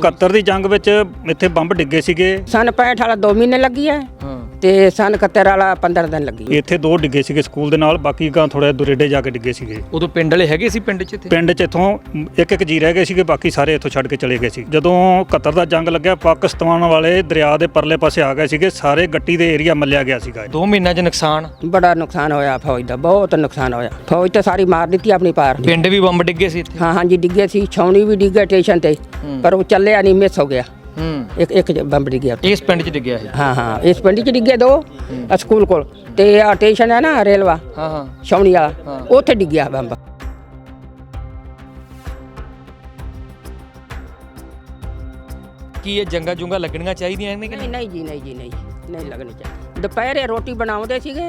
71 ਦੀ ਜੰਗ ਵਿੱਚ ਇੱਥੇ ਬੰਬ ਡਿੱਗੇ ਸੀਗੇ। ਸਨ 65 ਵਾਲਾ 2 ਮਹੀਨੇ ਲੱਗੀ ਹੈ। ਤੇ ਸਨ 71 ਵਾਲਾ 15 ਦਿਨ ਲੱਗੀ। ਇੱਥੇ ਦੋ ਡਿੱਗੇ ਸੀਗੇ ਸਕੂਲ ਦੇ ਨਾਲ ਬਾਕੀ ਗਾਂ ਥੋੜਾ ਦੁਰੇਡੇ ਜਾ ਕੇ ਡਿੱਗੇ ਸੀਗੇ। ਉਦੋਂ ਪਿੰਡ ਵਾਲੇ ਹੈਗੇ ਸੀ ਪਿੰਡ 'ਚ ਇੱਥੇ? ਪਿੰਡ 'ਚ ਇਥੋਂ ਇੱਕ ਇੱਕ ਜੀ ਰਹਿ ਗਏ ਸੀਗੇ ਬਾਕੀ ਸਾਰੇ ਇੱਥੋਂ ਛੱਡ ਕੇ ਚਲੇ ਗਏ ਸੀ। ਜਦੋਂ 71 ਦਾ ਜੰਗ ਲੱਗਿਆ ਪਾਕਿਸਤਾਨ ਵਾਲੇ ਦਰਿਆ ਦੇ ਪਰਲੇ ਪਾਸੇ ਆ ਗਏ ਸੀਗੇ ਸਾਰੇ ਗੱਟੀ ਦੇ ਏਰੀਆ ਮੱਲਿਆ ਗਿਆ ਸੀਗਾ ਦੋ ਮਹੀਨਿਆਂ 'ਚ ਨੁਕਸਾਨ? ਬੜਾ ਨੁਕਸਾਨ ਹੋਇਆ ਫੌਜ ਦਾ ਬਹੁਤ ਨੁਕਸਾਨ ਹੋਇਆ। ਫੌਜ ਤੇ ਸਾਰੀ ਮਾਰ ਦਿੱਤੀ ਆਪਣੀ ਪਾਰ। ਪਿੰਡ ਵੀ ਬੰਬ ਡਿੱਗੇ ਸੀ ਇੱਥੇ? ਹਾਂ ਹਾਂਜੀ ਡਿੱਗੇ ਸੀ ਛਾਉਣੀ ਵੀ ਡਿੱਗੇ ਸਟੇਸ਼ਨ ਤੇ ਪਰ ਉਹ ਚੱਲਿਆ ਨਹੀਂ ਮਿਸ ਹੋ ਗਿਆ। ਇੱਕ ਇੱਕ ਬੰਬ ਡਿੱਗਿਆ ਇਸ ਪਿੰਡ 'ਚ ਡਿੱਗਿਆ ਇਹ? ਹਾਂ ਹਾਂ ਇਸ ਪਿੰਡ 'ਚ ਡਿੱਗੇ ਦੋ ਆਹ ਸਕੂਲ ਕੋਲ। ਤੇ ਆ ਸਟੇਸ਼ਨ ਹੈ ਨਾ ਰੇਲਵਾ। ਹਾਂ ਹਾਂ। ਛਾਉਣੀ ਵਾਲਾ। ਉੱਥੇ ਡਿੱਗਿਆ ਬੰਬ। ਕੀ ਇਹ ਜੰਗਾ ਜੁੰਗਾ ਲੱਗਣੀਆਂ ਚਾਹੀਦੀਆਂ ਨੇ ਕਿ ਨਹੀਂ ਨਹੀਂ? ਜੀ ਨਹੀਂ ਜੀ ਨਹੀਂ ਨਹੀਂ ਲੱਗਣੀ ਚਾਹੀਦੀ। ਦੁਪਹਿਰੇ ਰੋਟੀ ਬਣਾਉਂਦੇ ਸੀਗੇ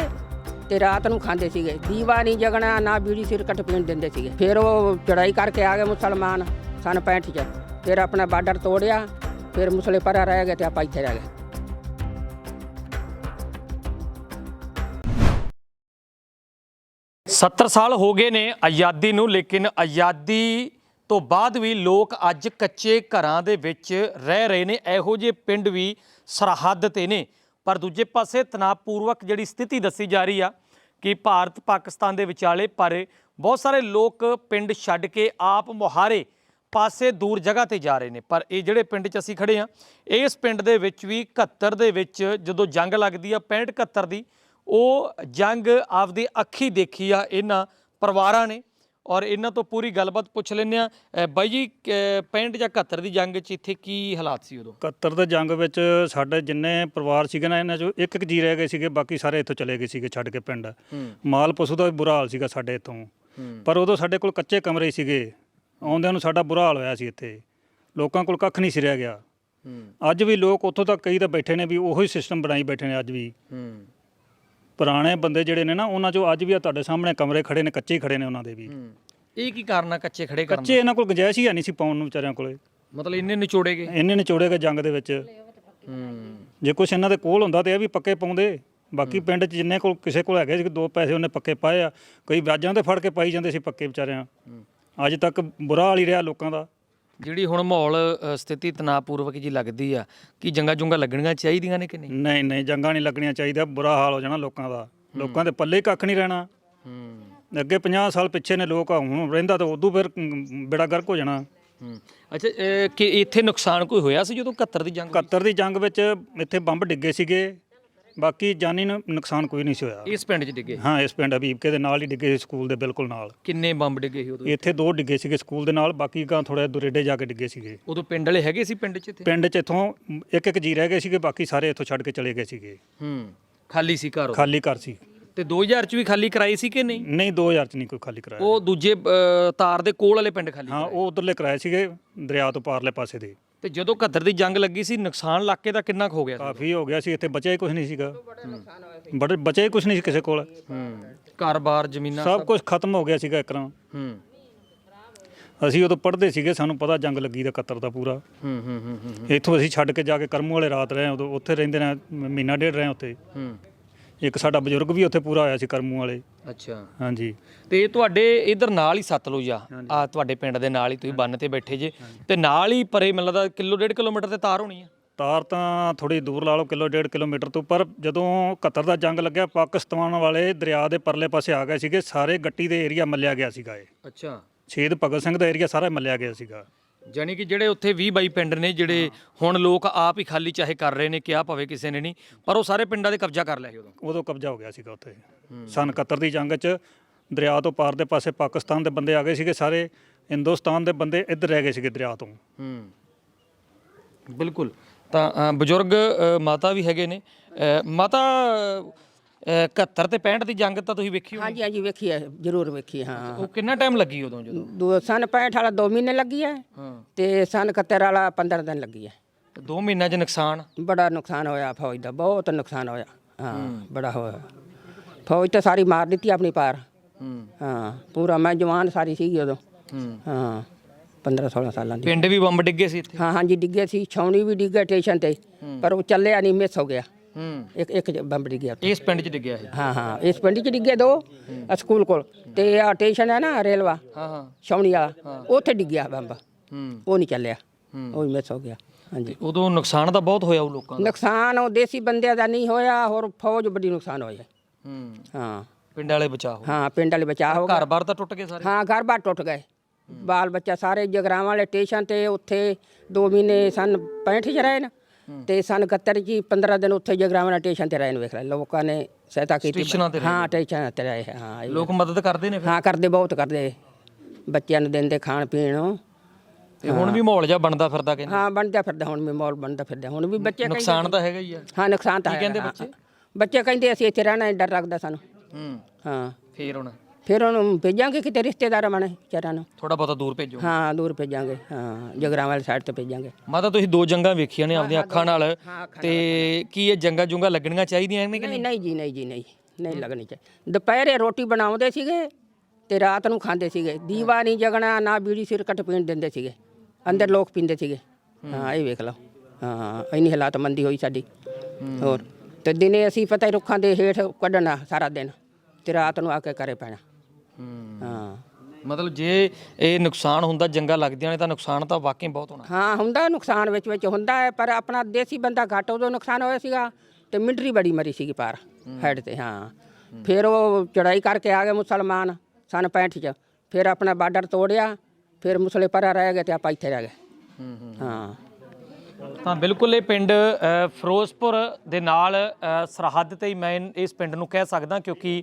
ਤੇ ਰਾਤ ਨੂੰ ਖਾਂਦੇ ਸੀਗੇ। ਦੀਵਾ ਨਹੀਂ ਜਗਣਾ ਨਾ ਬੀੜੀ ਸਿਰ ਕੱਟ ਪੀਣ ਦਿੰਦੇ ਸੀਗੇ। ਫਿਰ ਉਹ ਚੜਾਈ ਕਰਕੇ ਆ ਗਏ ਮੁਸਲਮਾਨ ਸਨ 65 ਚ। ਫਿਰ ਆਪਣਾ ਬਾਰਡਰ ਤੋੜਿਆ। ਫਿਰ ਮੁਸਲੇ ਪਰਾ ਰਹਿ ਗਏ ਤੇ ਆਪਾਂ ਇੱਥੇ ਰਹਿ ਗਏ। 70 ਸਾਲ ਹੋ ਗਏ ਨੇ ਆਜ਼ਾਦੀ ਨੂੰ, ਲੇਕਿਨ ਆਜ਼ਾਦੀ ਤੋਂ ਬਾਅਦ ਵੀ ਲੋਕ ਅੱਜ ਕੱਚੇ ਘਰਾਂ ਦੇ ਵਿੱਚ ਰਹਿ ਰਹੇ ਨੇ। ਇਹੋ ਜਿਹੇ ਪਿੰਡ ਵੀ ਸਰਹੱਦ ਤੇ ਨੇ। ਪਰ ਦੂਜੇ ਪਾਸੇ ਤਣਾਅਪੂਰਵਕ ਜਿਹੜੀ ਸਥਿਤੀ ਦੱਸੀ ਜਾ ਰਹੀ ਆ ਕਿ ਭਾਰਤ ਪਾਕਿਸਤਾਨ ਦੇ ਵਿਚਾਲੇ ਪਰ ਬਹੁਤ ਸਾਰੇ ਲੋਕ ਪਿੰਡ ਛੱਡ ਕੇ ਆਪ ਮੁਹਾਰੇ ਪਾਸੇ ਦੂਰ ਜਗ੍ਹਾ ਤੇ ਜਾ ਰਹੇ ਨੇ। ਪਰ ਇਹ ਜਿਹੜੇ ਪਿੰਡ 'ਚ ਅਸੀਂ ਖੜੇ ਆ ਇਸ ਪਿੰਡ ਦੇ ਵਿੱਚ ਵੀ 71 ਦੇ ਵਿੱਚ ਜਦੋਂ ਜੰਗ ਲੱਗਦੀ ਆ 65 71 ਦੀ ਉਹ ਜੰਗ ਆਪਦੀ ਅੱਖੀ ਦੇਖੀ ਆ ਇਹਨਾਂ ਪਰਿਵਾਰਾਂ ਨੇ। ਔਰ ਇਹਨਾਂ ਤੋਂ ਪੂਰੀ ਗੱਲਬਾਤ ਪੁੱਛ ਲੈਂਦੇ ਆ ਬਾਈ ਜੀ ਕ- 65 ਜਾਂ 71 ਦੀ ਜੰਗ 'ਚ ਇੱਥੇ ਕੀ ਹਾਲਾਤ ਸੀ ਉਦੋਂ? 71 ਦੇ ਜੰਗ ਵਿੱਚ ਸਾਡੇ ਜਿੰਨੇ ਪਰਿਵਾਰ ਸੀਗੇ ਨਾ ਇਹਨਾਂ ਚੋਂ ਇੱਕ ਇੱਕ ਜੀ ਰਹਿ ਗਏ ਸੀਗੇ ਬਾਕੀ ਸਾਰੇ ਇੱਥੋਂ ਚਲੇ ਗਏ ਸੀਗੇ ਛੱਡ ਕੇ ਪਿੰਡ। ਮਾਲ ਪਸ਼ੂ ਦਾ ਵੀ ਬੁਰਾ ਹਾਲ ਸੀਗਾ ਸਾਡੇ ਇੱਥੋਂ। ਪਰ ਉਦੋਂ ਸਾਡੇ ਕੋਲ ਕੱਚੇ ਕਮਰੇ ਸੀਗੇ। ਆਉਂਦਿਆਂ ਨੂੰ ਸਾਡਾ ਬੁਰਾ ਹਾਲ ਹੋਇਆ ਸੀ ਇੱਥੇ। ਲੋਕਾਂ ਕੋਲ ਕੱਖ ਨਹੀਂ ਸੀ ਰਹਿ ਗਿਆ। ਅੱਜ ਵੀ ਲੋਕ ਉੱਥੋਂ ਤੱਕ ਕਈ ਤਾਂ ਬੈਠੇ ਨੇ ਵੀ ਉਹੀ ਸਿਸਟਮ ਬਣਾਈ ਬੈਠੇ ਨੇ ਅੱਜ ਵੀ। ਹੂੰ। ਪੁਰਾਣੇ ਬੰਦੇ ਜਿਹੜੇ ਨੇ ਨਾ ਉਹਨਾਂ ਚੋਂ ਅੱਜ ਵੀ ਆ ਤੁਹਾਡੇ ਸਾਹਮਣੇ ਕਮਰੇ ਖੜੇ ਨੇ ਕੱਚੇ ਖੜੇ ਨੇ ਉਹਨਾਂ ਦੇ ਵੀ। ਹੂੰ। ਇਹ ਕੀ ਕਾਰਨ ਆ ਕੱਚੇ ਖੜੇ ਕਰਨ ਕੱਚੇ ਇਹਨਾਂ ਕੋਲ ਗੁੰਜਾਇਸ਼ ਹੀ ਨਹੀਂ ਸੀ ਪਾਉਣ ਨੂੰ ਵਿਚਾਰਿਆਂ ਕੋਲੇ? ਮਤਲਬ ਇੰਨੇ ਨਿਚੋੜੇ ਗਏ? ਇੰਨੇ ਨਿਚੋੜੇ ਗਏ ਜੰਗ ਦੇ ਵਿੱਚ। ਹੂੰ। ਜੇ ਕੁਛ ਇਹਨਾਂ ਦੇ ਕੋਲ ਹੁੰਦਾ ਤੇ ਇਹ ਵੀ ਪੱਕੇ ਪਾਉਂਦੇ। ਬਾਕੀ ਪਿੰਡ 'ਚ ਜਿੰਨੇ ਕੋਲ ਕਿਸੇ ਕੋਲ ਹੈਗੇ ਸੀ ਦੋ ਪੈਸੇ ਉਹਨੇ ਪੱਕੇ ਪਾਏ ਆ। ਕਈ ਵਿਆਜਾਂ ਤੇ ਫੜ ਕੇ ਪਾਈ ਜਾਂਦੇ ਸੀ ਪੱਕੇ ਵਿਚਾਰਿਆਂ। ਅੱਜ ਤੱਕ ਬੁਰਾ ਹਾਲ ਹੀ ਰਿਹਾ ਲੋਕਾਂ ਦਾ। ਜਿਹੜੀ ਹੁਣ ਮਾਹੌਲ ਅ, ਸਥਿਤੀ ਤਣਾਅਪੂਰਵਕ ਜੀ ਲੱਗਦੀ ਆ ਕਿ ਜੰਗਾ ਜੁੰਗਾ ਲੱਗਣੀਆਂ ਚਾਹੀਦੀਆਂ ਨੇ ਕਿ ਨਹੀਂ? ਨਹੀਂ ਨਹੀਂ ਜੰਗਾਂ ਨਹੀਂ ਲੱਗਣੀਆਂ ਚਾਹੀਦਾ ਬੁਰਾ ਹਾਲ ਹੋ ਜਾਣਾ ਲੋਕਾਂ ਦਾ। ਲੋਕਾਂ ਦੇ ਪੱਲੇ ਹੀ ਕੱਖ ਨਹੀਂ ਰਹਿਣਾ। ਹੂੰ। ਅੱਗੇ 50 ਸਾਲ ਪਿੱਛੇ ਨੇ ਲੋਕ ਹੁਣ ਰਹਿੰਦਾ ਤਾਂ ਉਦੋਂ ਫਿਰ ਅਮ, ਬੇੜਾ ਗਰਕ ਹੋ ਜਾਣਾ। ਹੂੰ। ਅੱਛਾ ਅ, ਕਿ ਇੱਥੇ ਨੁਕਸਾਨ ਕੋਈ ਹੋਇਆ ਸੀ ਜਦੋਂ 71 ਦੀ ਜੰਗ 71 ਦੀ ਜੰਗ ਵਿੱਚ ਇੱਥੇ ਬੰਬ ਡਿੱਗੇ ਸੀਗੇ। ਬਾਕੀ ਜਾਨੀ ਨੂੰ ਨੁਕਸਾਨ ਕੋਈ ਨਹੀਂ ਸੀ ਹੋਇਆ। ਇਸ ਪਿੰਡ 'ਚ ਡਿੱਗੇ? ਹਾਂ ਇਸ ਪਿੰਡ ਹਬੀਬਕੇ ਦੇ ਨਾਲ ਹੀ ਡਿੱਗੇ ਸੀ ਸਕੂਲ ਦੇ ਬਿਲਕੁਲ ਨਾਲ। ਕਿੰਨੇ ਬੰਬ ਡਿੱਗੇ ਸੀ ਉਦੋਂ? ਇੱਥੇ ਦੋ ਡਿੱਗੇ ਸੀਗੇ ਸਕੂਲ ਦੇ ਨਾਲ ਬਾਕੀ ਗਾਂ ਥੋੜਾ ਦੁਰੇਡੇ ਜਾ ਕੇ ਡਿੱਗੇ ਸੀਗੇ। ਉਦੋਂ ਪਿੰਡ ਵਾਲੇ ਹੈਗੇ ਸੀ ਪਿੰਡ 'ਚ ਇੱਥੇ? ਪਿੰਡ 'ਚ ਇਥੋਂ ਇੱਕ ਇੱਕ ਜੀ ਰਹਿ ਗਏ ਸੀਗੇ ਬਾਕੀ ਸਾਰੇ ਇੱਥੋਂ ਛੱਡ ਕੇ ਚਲੇ ਗਏ ਸੀਗੇ। ਹੂੰ ਖਾਲੀ ਸੀ ਘਰ। ਖਾਲੀ ਘਰ ਸੀ। ਤੇ 2000 ਚ ਵੀ ਖਾਲੀ ਕਰਾਈ ਸੀ ਕਿ ਨਹੀਂ? ਨਹੀਂ 2000 ਚ ਨਹੀਂ ਕੋਈ ਖਾਲੀ ਕਰਾਇਆ। ਉਹ ਦੂਜੇ ਅ, ਤਾਰ ਦੇ ਕੋਲ ਵਾਲੇ ਪਿੰਡ ਖਾਲੀ ਹਾਂ ਉਹ ਉਧਰਲੇ ਕਰਾਏ ਸੀਗੇ ਦਰਿਆ ਤੋਂ ਪਾਰਲੇ ਪਾਸੇ ਦੇ। ਤੇ ਜਦੋਂ 71 ਦੀ ਜੰਗ ਲੱਗੀ ਸੀ ਨੁਕਸਾਨ ਇਲਾਕੇ ਦਾ ਕਿੰਨਾ ਕੁ ਹੋ ਗਿਆ ਸੀ? ਕਾਫੀ ਹੋ ਗਿਆ ਸੀ ਇੱਥੇ ਬਚਿਆ ਹੀ ਕੁਝ ਨਹੀਂ ਸੀਗਾ। ਬੜੇ ਬਚਿਆ ਹੀ ਕੁਝ ਨਹੀਂ ਸੀ ਕਿਸੇ ਕੋਲ। ਹੂੰ ਘਰ-ਬਾਰ ਜ਼ਮੀਨਾਂ ਸਭ ਕੁਝ ਖਤਮ ਹੋ ਗਿਆ ਸੀਗਾ ਇੱਕਰਾਂ ਹੂੰ। ਅਸੀਂ ਉਦੋਂ ਪੜ੍ਹਦੇ ਸੀਗੇ ਸਾਨੂੰ ਪਤਾ ਜੰਗ ਲੱਗੀ ਦਾ 71 ਦਾ ਪੂਰਾ। ਹੂੰ ਹੂੰ ਹੂੰ ਹੂੰ ਇੱਥੋਂ ਅਸੀਂ ਛੱਡ ਕੇ ਜਾ ਕੇ ਕਰਮੂ ਵਾਲੇ ਰਾਤ ਰਹੇ ਉਦੋਂ ਉੱਥੇ ਰਹਿੰਦੇ ਰਹੇ ਮਹੀਨਾ ਡੇਢ ਰਹੇ ਉੱਥੇ। ਹੂੰ। ਇੱਕ ਸਾਡਾ ਬਜ਼ੁਰਗ ਵੀ ਉੱਥੇ ਪੂਰਾ ਹੋਇਆ ਸੀ ਕਰਮੂ ਵਾਲੇ। ਅੱਛਾ। ਹਾਂਜੀ। ਤੇ ਤੁਹਾਡੇ ਇਧਰ ਨਾਲ ਹੀ ਸਤਲੁਜ ਆ। ਆ ਤੁਹਾਡੇ ਪਿੰਡ ਦੇ ਨਾਲ ਹੀ ਤੁਸੀਂ ਬੰਨ ਤੇ ਬੈਠੇ ਜੇ। ਤੇ ਨਾਲ ਹੀ ਪਰੇ ਮੈਨੂੰ ਲੱਗਦਾ ਕਿਲੋ ਡੇਢ ਕਿਲੋਮੀਟਰ ਤੇ ਤਾਰ ਹੋਣੀ ਆ। ਤਾਰ ਤਾਂ ਥੋੜੀ ਦੂਰ ਲਾ ਲਓ ਕਿਲੋ ਡੇਢ ਕਿਲੋਮੀਟਰ ਤੋਂ ਪਰ ਜਦੋਂ 71 ਦਾ ਜੰਗ ਲੱਗਿਆ ਪਾਕਿਸਤਾਨ ਵਾਲੇ ਦਰਿਆ ਦੇ ਪਰਲੇ ਪਾਸੇ ਆ ਗਏ ਸੀਗੇ ਸਾਰੇ ਗੱਟੀ ਦੇ ਏਰੀਆ ਮੱਲਿਆ ਗਿਆ ਸੀਗਾ ਇਹ। ਅੱਛਾ। ਸ਼ਹੀਦ ਭਗਤ ਸਿੰਘ ਦਾ ਏਰੀਆ ਸਾਰਾ ਮੱਲਿਆ ਗਿਆ ਸੀਗਾ। ਜਾਨੀ ਕਿ ਜਿਹੜੇ ਉੱਥੇ 20 22 ਪਿੰਡ ਨੇ ਜਿਹੜੇ ਹੁਣ ਲੋਕ ਆਪ ਹੀ ਖਾਲੀ ਚਾਹੇ ਕਰ ਰਹੇ ਨੇ ਕਿਹਾ ਪਵੇ ਕਿਸੇ ਨੇ ਨਹੀਂ ਪਰ ਉਹ ਸਾਰੇ ਪਿੰਡਾਂ ਦੇ ਕਬਜ਼ਾ ਕਰ ਲਿਆ ਸੀ ਉਦੋਂ। ਉਦੋਂ ਕਬਜ਼ਾ ਹੋ ਗਿਆ ਸੀਗਾ ਉੱਥੇ। ਸਨ 71 ਦੀ ਜੰਗ 'ਚ ਦਰਿਆ ਤੋਂ ਪਾਰ ਦੇ ਪਾਸੇ ਪਾਕਿਸਤਾਨ ਦੇ ਬੰਦੇ ਆ ਗਏ ਸੀਗੇ ਸਾਰੇ ਹਿੰਦੁਸਤਾਨ ਦੇ ਬੰਦੇ ਇੱਧਰ ਰਹਿ ਗਏ ਸੀਗੇ ਦਰਿਆ ਤੋਂ। ਹੂੰ। ਬਿਲਕੁਲ। ਤਾਂ ਅ, ਬਜ਼ੁਰਗ ਅ, ਮਾਤਾ ਵੀ ਹੈਗੇ ਨੇ। ਅ, ਮਾਤਾ 71 ਤੇ 65 ਦੀ ਜੰਗ ਤਾਂ ਤੁਸੀਂ ਵੇਖੀ ਹੋਣੀ। ਹਾਂਜੀ ਹਾਂਜੀ ਵੇਖੀ ਹੈ ਜ਼ਰੂਰ ਵੇਖੀ ਹਾਂ ਉਹ ਕਿੰਨਾ ਟਾਈਮ ਲੱਗੀ ਉਦੋਂ ਜਦੋਂ? ਦੋ ਸਨ 65 ਵਾਲਾ 2 ਮਹੀਨੇ ਲੱਗੀ ਹੈ ਹਾਂ। ਤੇ ਸਨ 71 ਵਾਲਾ 15 ਦਿਨ ਲੱਗੀ ਹੈ ਤੇ ਦੋ ਮਹੀਨਿਆਂ 'ਚ ਨੁਕਸਾਨ? ਬੜਾ ਨੁਕਸਾਨ ਹੋਇਆ ਫੌਜ ਦਾ ਬਹੁਤ ਨੁਕਸਾਨ ਹੋਇਆ ਹਾਂ ਬੜਾ ਹੋਇਆ। ਫੌਜ ਤੇ ਸਾਰੀ ਮਾਰ ਦਿੱਤੀ ਆਪਣੀ ਪਾਰ। ਹੂੰ। ਹਾਂ ਪੂਰਾ ਮੈਂ ਜਵਾਨ ਸਾਰੀ ਸੀਗੀ ਉਦੋਂ। ਹੂੰ। ਹਾਂ 15 16 ਸਾਲਾਂ ਦੀ। ਪਿੰਡ ਵੀ ਬੰਬ ਡਿੱਗੇ ਸੀ ਇੱਥੇ? ਹਾਂ ਹਾਂਜੀ ਡਿੱਗੇ ਸੀ ਛਾਉਣੀ ਵੀ ਡਿੱਗੇ ਸਟੇਸ਼ਨ ਤੇ ਪਰ ਉਹ ਚੱਲਿਆ ਨਹੀਂ ਮਿਸ ਹੋ ਗਿਆ। ਹੂੰ ਇੱਕ ਇੱਕ ਬੰਬ ਡਿੱਗਿਆ ਉੱਥੇ। ਇਸ ਪਿੰਡ 'ਚ ਡਿੱਗਿਆ ਇਹ? ਹਾਂ ਹਾਂ ਇਸ ਪਿੰਡ 'ਚ ਡਿੱਗੇ ਦੋ ਆਹ ਸਕੂਲ ਕੋਲ। ਤੇ ਆ ਸਟੇਸ਼ਨ ਹੈ ਨਾ ਰੇਲਵਾ। ਹਾਂ ਹਾਂ। ਛਾਉਣੀ ਵਾਲਾ। ਉੱਥੇ ਡਿੱਗਿਆ ਬੰਬ। ਹੂੰ। ਉਹ ਨਹੀਂ ਚੱਲਿਆ। ਉਹ ਮਿਸ ਹੋ ਗਿਆ। ਹਾਂਜੀ। ਉਦੋਂ ਨੁਕਸਾਨ ਤਾਂ ਬਹੁਤ ਹੋਇਆ ਉਹ ਲੋਕਾਂ ਦਾ। ਨੁਕਸਾਨ ਉਹ ਦੇਸੀ ਬੰਦਿਆਂ ਦਾ ਨਹੀਂ ਹੋਇਆ ਹੋਰ ਫੌਜ ਬੜੀ ਨੁਕਸਾਨ ਹੋਇਆ ਹੂੰ। ਹਾਂ। ਪਿੰਡ ਵਾਲੇ ਬਚਾਓ ਹਾਂ ਪਿੰਡ ਵਾਲੇ ਬਚਾ ਹੋ ਘਰ-ਬਾਰ ਤਾਂ ਟੁੱਟ ਗਏ ਸਾਰੇ? ਹਾਂ ਘਰ ਬਾਰ ਟੁੱਟ ਗਏ। ਬਾਲ ਬੱਚਾ ਸਾਰੇ ਜਗਰਾਵਾਂ ਵਾਲੇ ਸਟੇਸ਼ਨ ਤੇ ਉੱਥੇ 2 ਮਹੀਨੇ ਸਨ 65 ਚ ਰਹੇ ਨੇ। ਤੇ ਸਨ 71 ਚ 15 ਦਿਨ ਉੱਥੇ ਜਗਰਾਵਾਂ ਵਾਲੇ ਸਟੇਸ਼ਨ ਤੇ ਰਹੇ ਨੇ ਵੇਖ ਲੈ ਲੋਕਾਂ ਨੇ ਸਹਾਇਤਾ ਕੀਤੀ। ਸਟੇਸ਼ਨਾਂ ਤੇ ਰਹੇ ਹਾਂ ਸਟੇਸ਼ਨਾਂ ਤੇ ਰਹੇ ਹਾਂ ਇਹ- ਲੋਕ ਮਦਦ ਕਰਦੇ ਨੇ ਫਿਰ? ਹਾਂ ਕਰਦੇ ਬਹੁਤ ਕਰਦੇ। ਬੱਚਿਆਂ ਨੂੰ ਦਿੰਦੇ ਖਾਣ ਪੀਣ। ਨੂੰ ਤੇ ਹੁਣ ਵੀ ਮਾਹੌਲ ਜਿਹਾ ਬਣਦਾ ਫਿਰਦਾ ਕਹਿੰਦੇ? ਹਾਂ ਬਣਦਾ ਫਿਰਦਾ ਹੁਣ ਵੀ ਮੌਲ ਬਣਦਾ ਫਿਰਦਾ। ਹੁਣ ਵੀ ਬੱਚੇ ਕਹਿੰਦੇ ਨੁਕਸਾਨ ਤਾਂ ਹੈਗਾ ਹੀ ਆ। ਹਾਂ ਨੁਕਸਾਨ ਤਾਂ ਕਹਿੰਦੇ ਹੈ, ਹਾਂ। ਬੱਚੇ? ਬੱਚੇ ਕਹਿੰਦੇ ਅਸੀਂ ਇੱਥੇ ਰਹਿਣਾ ਹੈ, ਡਰ ਲੱਗਦਾ ਸਾਨੂੰ। ਹੂੰ। ਹਾਂ। ਫੇਰ ਹੁਣ? ਫਿਰ ਉਹਨੂੰ ਭੇਜਾਂਗੇ ਕਿਤੇ ਰਿਸ਼ਤੇਦਾਰਾਂ ਮਣੇ ਵਿਚਾਰਾਂ ਨੂੰ। ਥੋੜਾ ਬਹੁਤਾ ਦੂਰ ਭੇਜੋ। ਹਾਂ ਦੂਰ ਭੇਜਾਂਗੇ ਹਾਂ ਜਗਰਾਵਾਂ ਵਾਲੀ ਸਾਈਡ ਤੇ ਭੇਜਾਂਗੇ। ਮਾਤਾ ਤੁਸੀਂ ਦੋ ਜੰਗਾਂ ਵੇਖੀਆਂ ਨੇ ਆਪਣੀਆਂ ਅੱਖਾਂ ਨਾਲ। ਤੇ ਕੀ ਇਹ ਜੰਗਾਂ ਜੁੰਗਾਂ ਲੱਗਣੀਆਂ ਚਾਹੀਦੀਆਂ ਨੇ ਕਿ ਨਹੀਂ ਨਹੀਂ? ਜੀ ਨਹੀਂ ਜੀ ਨਹੀਂ ਨਹੀਂ ਲੱਗਣੀ ਚਾਹੀਦੀ ਦੁਪਹਿਰੇ ਰੋਟੀ ਬਣਾਉਂਦੇ ਸੀਗੇ ਤੇ ਰਾਤ ਨੂੰ ਖਾਂਦੇ ਸੀਗੇ। ਦੀਵਾ ਨਹੀਂ ਜਗਣਾ ਨਾ ਬੀੜੀ ਸਿਰਕਟ ਪੀਣ ਦਿੰਦੇ ਸੀਗੇ। ਅੰਦਰ ਲੋਕ ਪੀਂਦੇ ਸੀਗੇ। ਹਾਂ ਇਹ ਵੇਖ ਲਓ। ਹਾਂ ਇੰਨੀ ਹਾਲਾਤ ਮੰਦੀ ਹੋਈ ਸਾਡੀ। ਹੋਰ ਤੇ ਦਿਨੇ ਅਸੀਂ ਪਤਾ ਹੀ ਰੁੱਖਾਂ ਦੇ ਹੇਠ ਕੱਢਣਾ ਸਾਰਾ ਦਿਨ ਤੇ ਰਾਤ ਨੂੰ ਆ ਕੇ ਘਰੇ ਪੈਣਾ। ਹੂੰ। ਮਤਲਬ ਜੇ ਇਹ ਨੁਕਸਾਨ ਹੁੰਦਾ ਜੰਗਾਂ ਲੱਗਦੀਆਂ ਨੇ ਤਾਂ ਨੁਕਸਾਨ ਤਾਂ ਵਾਕਈ ਬਹੁਤ ਹੋਣਾ। ਹਾਂ ਹੁੰਦਾ ਨੁਕਸਾਨ ਵਿੱਚ ਵਿੱਚ ਹੁੰਦਾ ਹੈ ਪਰ ਆਪਣਾ ਦੇਸੀ ਬੰਦਾ ਘੱਟ ਉਦੋਂ ਨੁਕਸਾਨ ਹੋਇਆ ਸੀਗਾ ਤੇ ਮਿਲਟਰੀ ਬੜੀ ਮਰੀ ਸੀਗੀ ਪਾਰ ਹੈਡ ਤੇ ਹਾਂ। ਫਿਰ ਉਹ ਚੜਾਈ ਕਰਕੇ ਆ ਗਏ ਮੁਸਲਮਾਨ ਸਨ 65 ਚ। ਫਿਰ ਆਪਣਾ ਬਾਰਡਰ ਤੋੜਿਆ ਫਿਰ ਮੁਸਲੇ ਪਰਾ ਰਹਿ ਗਏ ਤੇ ਆਪਾਂ ਇੱਥੇ ਰਹਿ ਗਏ। ਹੂੰ ਤਾਂ ਬਿਲਕੁਲ ਇਹ ਪਿੰਡ ਫਿਰੋਜ਼ਪੁਰ ਦੇ ਨਾਲ ਸਰਹੱਦ ਤੇ ਹੀ ਮੈਂ ਇਸ ਪਿੰਡ ਨੂੰ ਕਹਿ ਸਕਦਾ ਕਿਉਂਕਿ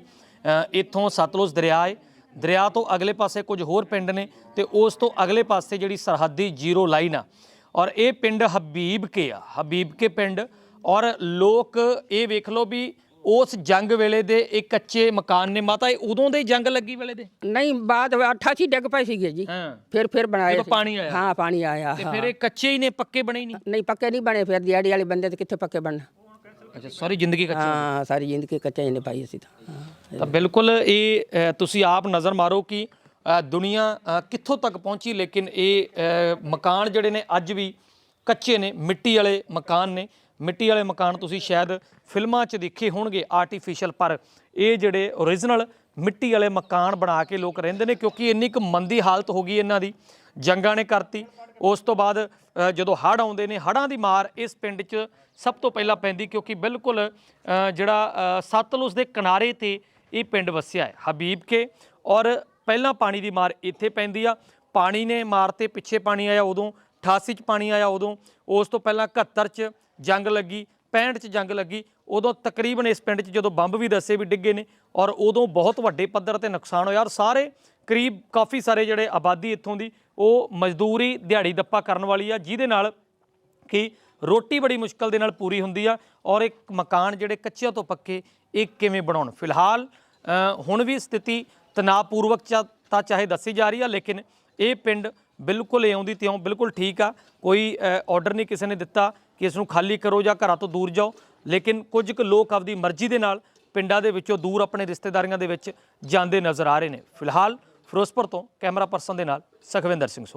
ਇੱਥੋਂ ਸਤਲੁਜ ਦਰਿਆ ਹੈ। ਦਰਿਆ ਤੋਂ ਅਗਲੇ ਪਾਸੇ ਕੁਝ ਹੋਰ ਪਿੰਡ ਨੇ ਤੇ ਉਸ ਤੋਂ ਅਗਲੇ ਪਾਸੇ ਜਿਹੜੀ ਸਰਹੱਦੀ ਜ਼ੀਰੋ ਲਾਈਨ ਆ। ਔਰ ਇਹ ਪਿੰਡ ਹਬੀਬ ਕੇ ਆ। ਹਬੀਬ ਕੇ ਪਿੰਡ। ਔਰ ਲੋਕ ਇਹ ਵੇਖ ਲਓ ਵੀ ਉਸ ਜੰਗ ਵੇਲੇ ਦੇ ਇਹ ਕੱਚੇ ਮਕਾਨ ਨੇ। ਮਾਤਾ ਇਹ ਉਦੋਂ ਦੇ ਜੰਗ ਲੱਗੀ ਵੇਲੇ ਦੇ? ਨਹੀਂ ਬਾਅਦ 88 ਡਿੱਗ ਪਏ ਸੀਗੇ ਜੀ। ਹਾਂ। ਫਿਰ ਫਿਰ ਬਣਾਏ ਜਦੋਂ ਸੀ। ਪਾਣੀ ਆਇਆ। ਹਾਂ ਪਾਣੀ ਆਇਆ ਤੇ ਹਾਂ। ਫਿਰ ਇਹ ਕੱਚੇ ਹੀ ਨੇ ਪੱਕੇ ਬਣੇ ਹੀ ਨਹੀਂ? ਨਹੀਂ ਪੱਕੇ ਨਹੀਂ ਬਣੇ। ਫਿਰ ਦਿਹਾੜੀ ਵਾਲੇ ਬੰਦੇ ਤੇ ਕਿੱਥੇ ਪੱਕੇ ਬਣਨਾ? ਅੱਛਾ ਸਾਰੀ ਜ਼ਿੰਦਗੀ ਕੱਚੇ ਹਾਂ ਸਾਰੀ ਜ਼ਿੰਦਗੀ ਕੱਚੇ ਹੀ ਨਿਭਾਈ ਅਸੀਂ ਤਾਂ। ਹਾਂ ਤਾਂ ਬਿਲਕੁਲ ਇਹ ਅ, ਤੁਸੀਂ ਆਪ ਨਜ਼ਰ ਮਾਰੋ ਕਿ ਅ, ਦੁਨੀਆ ਅ, ਕਿੱਥੋਂ ਤੱਕ ਪਹੁੰਚੀ ਲੇਕਿਨ ਇਹ ਅ, ਮਕਾਨ ਜਿਹੜੇ ਨੇ ਅੱਜ ਵੀ ਕੱਚੇ ਨੇ ਮਿੱਟੀ ਵਾਲੇ ਮਕਾਨ ਨੇ। ਮਿੱਟੀ ਵਾਲੇ ਮਕਾਨ ਤੁਸੀਂ ਸ਼ਾਇਦ ਫਿਲਮਾਂ 'ਚ ਦੇਖੇ ਹੋਣਗੇ ਆਰਟੀਫੀਸ਼ੀਅਲ ਪਰ ਇਹ ਜਿਹੜੇ ਓਰੀਜਨਲ ਮਿੱਟੀ ਵਾਲੇ ਮਕਾਨ ਬਣਾ ਕੇ ਲੋਕ ਰਹਿੰਦੇ ਨੇ ਕਿਉਂਕਿ ਇੰਨੀ ਕੁ ਮੰਦੀ ਹਾਲਤ ਹੋ ਗਈ ਇਹਨਾਂ ਦੀ। ਜੰਗਾਂ ਨੇ ਕਰਤੀ। ਉਸ ਤੋਂ ਬਾਅਦ ਜਦੋਂ ਹੜ੍ਹ ਆਉਂਦੇ ਨੇ ਹੜ੍ਹਾਂ ਦੀ ਮਾਰ ਇਸ ਪਿੰਡ 'ਚ ਸਭ ਤੋਂ ਪਹਿਲਾਂ ਪੈਂਦੀ ਕਿਉਂਕਿ ਬਿਲਕੁਲ ਜਿਹੜਾ ਅ, ਸਤਲੁਜ ਦੇ ਕਿਨਾਰੇ ਤੇ ਇਹ ਪਿੰਡ ਵਸਿਆ ਹੈ ਹਬੀਬ ਕੇ। ਔਰ ਪਹਿਲਾਂ ਪਾਣੀ ਦੀ ਮਾਰ ਇੱਥੇ ਪੈਂਦੀ ਆ। ਪਾਣੀ ਨੇ ਮਾਰ ਤੇ ਪਿੱਛੇ ਪਾਣੀ ਆਇਆ ਉਦੋਂ 88 ਚ ਪਾਣੀ ਆਇਆ ਉਦੋਂ। ਉਸ ਤੋਂ ਪਹਿਲਾਂ 71 ਚ ਜੰਗ ਲੱਗੀ। 65 ਚ ਜੰਗ ਲੱਗੀ। ਉਦੋਂ ਤਕਰੀਬਨ ਇਸ ਪਿੰਡ 'ਚ ਜਦੋਂ ਬੰਬ ਵੀ ਦੱਸੇ ਵੀ ਡਿੱਗੇ ਨੇ ਔਰ ਉਦੋਂ ਬਹੁਤ ਵੱਡੇ ਪੱਧਰ ਤੇ ਨੁਕਸਾਨ ਹੋਇਆ ਔਰ ਸਾਰੇ ਕਰੀਬ ਕਾਫੀ ਸਾਰੇ ਜਿਹੜੇ ਆਬਾਦੀ ਇੱਥੋਂ ਦੀ, ਉਹ ਮਜ਼ਦੂਰੀ ਦਿਹਾੜੀ ਦੱਪਾ ਕਰਨ ਵਾਲੀ ਆ, ਜਿਹਦੇ ਨਾਲ ਕਿ ਰੋਟੀ ਬੜੀ ਮੁਸ਼ਕਲ ਦੇ ਨਾਲ ਪੂਰੀ ਹੁੰਦੀ ਆ ਔਰ ਇੱਕ ਮਕਾਨ ਜਿਹੜੇ ਕੱਚਿਆਂ ਤੋਂ ਪੱਕੇ, ਇਹ ਕਿਵੇਂ ਬਣਾਉਣ? ਫਿਲਹਾਲ ਹੁਣ ਵੀ ਸਥਿਤੀ ਤਣਾਅਪੂਰਵਕ ਚਾ- ਤਾਂ ਚਾਹੇ ਦੱਸੀ ਜਾ ਰਹੀ ਆ, ਲੇਕਿਨ ਇਹ ਪਿੰਡ ਬਿਲਕੁਲ ਇਉਂ ਦੀ ਤਿਉਂ ਬਿਲਕੁਲ ਠੀਕ ਆ। ਕੋਈ ਆਰਡਰ ਨਹੀਂ ਕਿਸੇ ਨੇ ਦਿੱਤਾ। ਕਿ ਇਸ ਨੂੰ ਖਾਲੀ ਕਰੋ ਜਾਂ ਘਰਾਂ ਤੋਂ ਦੂਰ ਜਾਓ। ਲੇਕਿਨ ਕੁਝ ਕੁ ਲੋਕ ਆਪਦੀ ਮਰਜ਼ੀ ਦੇ ਨਾਲ ਪਿੰਡਾਂ ਦੇ ਵਿੱਚੋਂ ਦੂਰ ਆਪਣੇ ਰਿਸ਼ਤੇਦਾਰੀਆਂ ਦੇ ਵਿੱਚ ਜਾਂਦੇ ਨਜ਼ਰ ਆ ਰਹੇ ਨੇ। ਫਿਲਹਾਲ ਫਿਰੋਜ਼ਪੁਰ ਤੋਂ ਕੈਮਰਾ ਪਰਸਨ ਦੇ ਨਾਲ ਸਖਵਿੰਦਰ ਸਿੰਘ ਸੋ